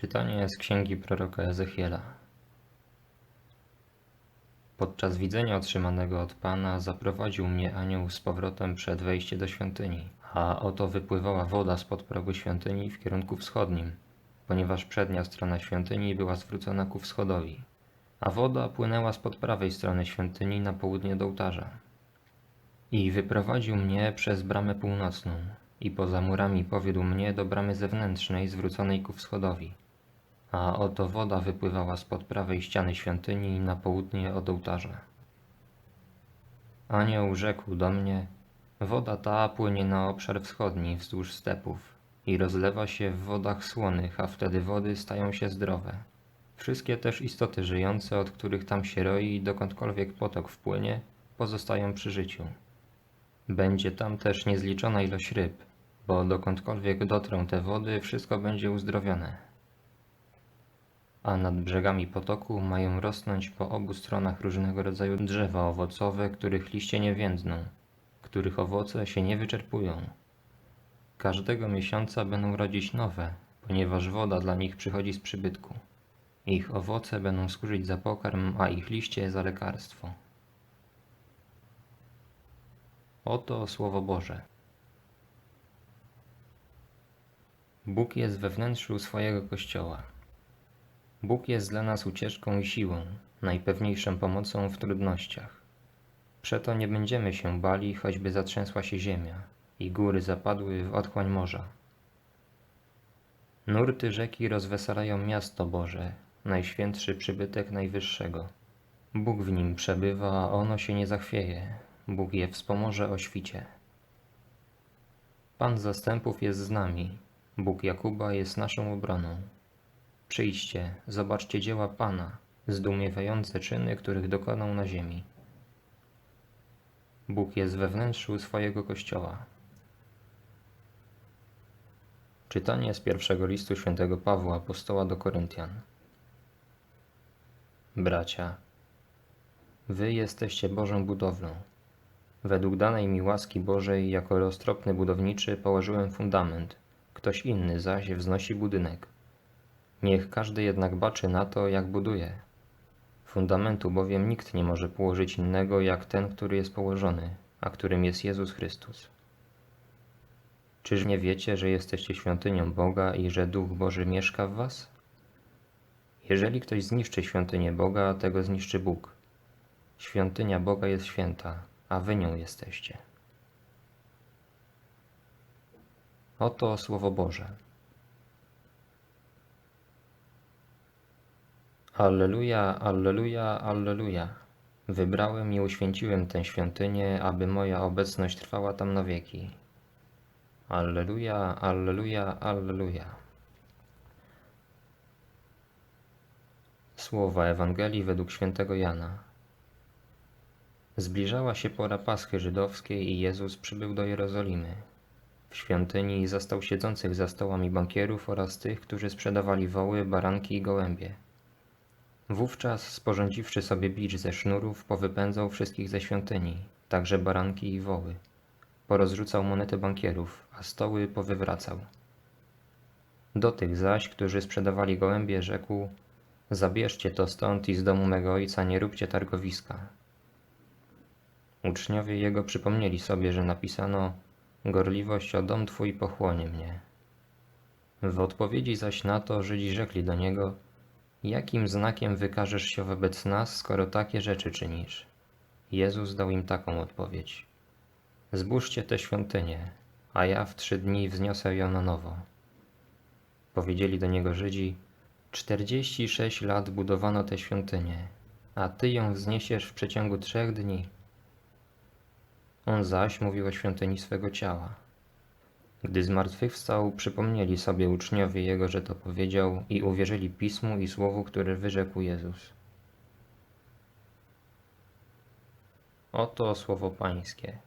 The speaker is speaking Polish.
Czytanie z księgi proroka Ezechiela. Podczas widzenia otrzymanego od Pana zaprowadził mnie anioł z powrotem przed wejście do świątyni, a oto wypływała woda spod progu świątyni w kierunku wschodnim, ponieważ przednia strona świątyni była zwrócona ku wschodowi, a woda płynęła spod prawej strony świątyni na południe do ołtarza. I wyprowadził mnie przez bramę północną, i poza murami powiódł mnie do bramy zewnętrznej zwróconej ku wschodowi. A oto woda wypływała spod prawej ściany świątyni na południe od ołtarza. Anioł rzekł do mnie: Woda ta płynie na obszar wschodni wzdłuż stepów i rozlewa się w wodach słonych, a wtedy wody stają się zdrowe. Wszystkie też istoty żyjące, od których tam się roi, dokądkolwiek potok wpłynie, pozostają przy życiu. Będzie tam też niezliczona ilość ryb, bo dokądkolwiek dotrą te wody, wszystko będzie uzdrowione. A nad brzegami potoku mają rosnąć po obu stronach różnego rodzaju drzewa owocowe, których liście nie więdną, których owoce się nie wyczerpują. Każdego miesiąca będą rodzić nowe, ponieważ woda dla nich przychodzi z przybytku. Ich owoce będą służyć za pokarm, a ich liście za lekarstwo. Oto Słowo Boże. Bóg jest we wnętrzu swojego Kościoła. Bóg jest dla nas ucieczką i siłą, najpewniejszą pomocą w trudnościach. Przeto nie będziemy się bali, choćby zatrzęsła się ziemia i góry zapadły w otchłań morza. Nurty rzeki rozweselają miasto Boże, najświętszy przybytek Najwyższego. Bóg w nim przebywa, a ono się nie zachwieje. Bóg je wspomoże o świcie. Pan zastępów jest z nami. Bóg Jakuba jest naszą obroną. Przyjdźcie, zobaczcie dzieła Pana, zdumiewające czyny, których dokonał na ziemi. Bóg jest we wnętrzu swojego Kościoła. Czytanie z pierwszego listu świętego Pawła apostoła do Koryntian. Bracia, wy jesteście Bożą budowlą. Według danej mi łaski Bożej, jako roztropny budowniczy, położyłem fundament, ktoś inny zaś wznosi budynek. Niech każdy jednak baczy na to, jak buduje. Fundamentu bowiem nikt nie może położyć innego, jak ten, który jest położony, a którym jest Jezus Chrystus. Czyż nie wiecie, że jesteście świątynią Boga i że Duch Boży mieszka w was? Jeżeli ktoś zniszczy świątynię Boga, tego zniszczy Bóg. Świątynia Boga jest święta, a wy nią jesteście. Oto Słowo Boże. Alleluja, alleluja, alleluja. Wybrałem i uświęciłem tę świątynię, aby moja obecność trwała tam na wieki. Alleluja, alleluja, alleluja. Słowa Ewangelii według świętego Jana. Zbliżała się pora Paschy żydowskiej i Jezus przybył do Jerozolimy. W świątyni zastał siedzących za stołami bankierów oraz tych, którzy sprzedawali woły, baranki i gołębie. Wówczas, sporządziwszy sobie bicz ze sznurów, powypędzał wszystkich ze świątyni, także baranki i woły. Porozrzucał monety bankierów, a stoły powywracał. Do tych zaś, którzy sprzedawali gołębie, rzekł: Zabierzcie to stąd i z domu mego ojca nie róbcie targowiska. Uczniowie jego przypomnieli sobie, że napisano: Gorliwość o dom twój pochłonie mnie. W odpowiedzi zaś na to Żydzi rzekli do niego: Jakim znakiem wykażesz się wobec nas, skoro takie rzeczy czynisz? Jezus dał im taką odpowiedź: Zbóżcie tę świątynię, a ja w trzy dni wzniosę ją na nowo. Powiedzieli do niego Żydzi: Czterdzieści sześć lat budowano tę świątynię, a ty ją wzniesiesz w przeciągu trzech dni. On zaś mówił o świątyni swego ciała. Gdy zmartwychwstał, przypomnieli sobie uczniowie Jego, że to powiedział i uwierzyli Pismu i Słowu, które wyrzekł Jezus. Oto Słowo Pańskie.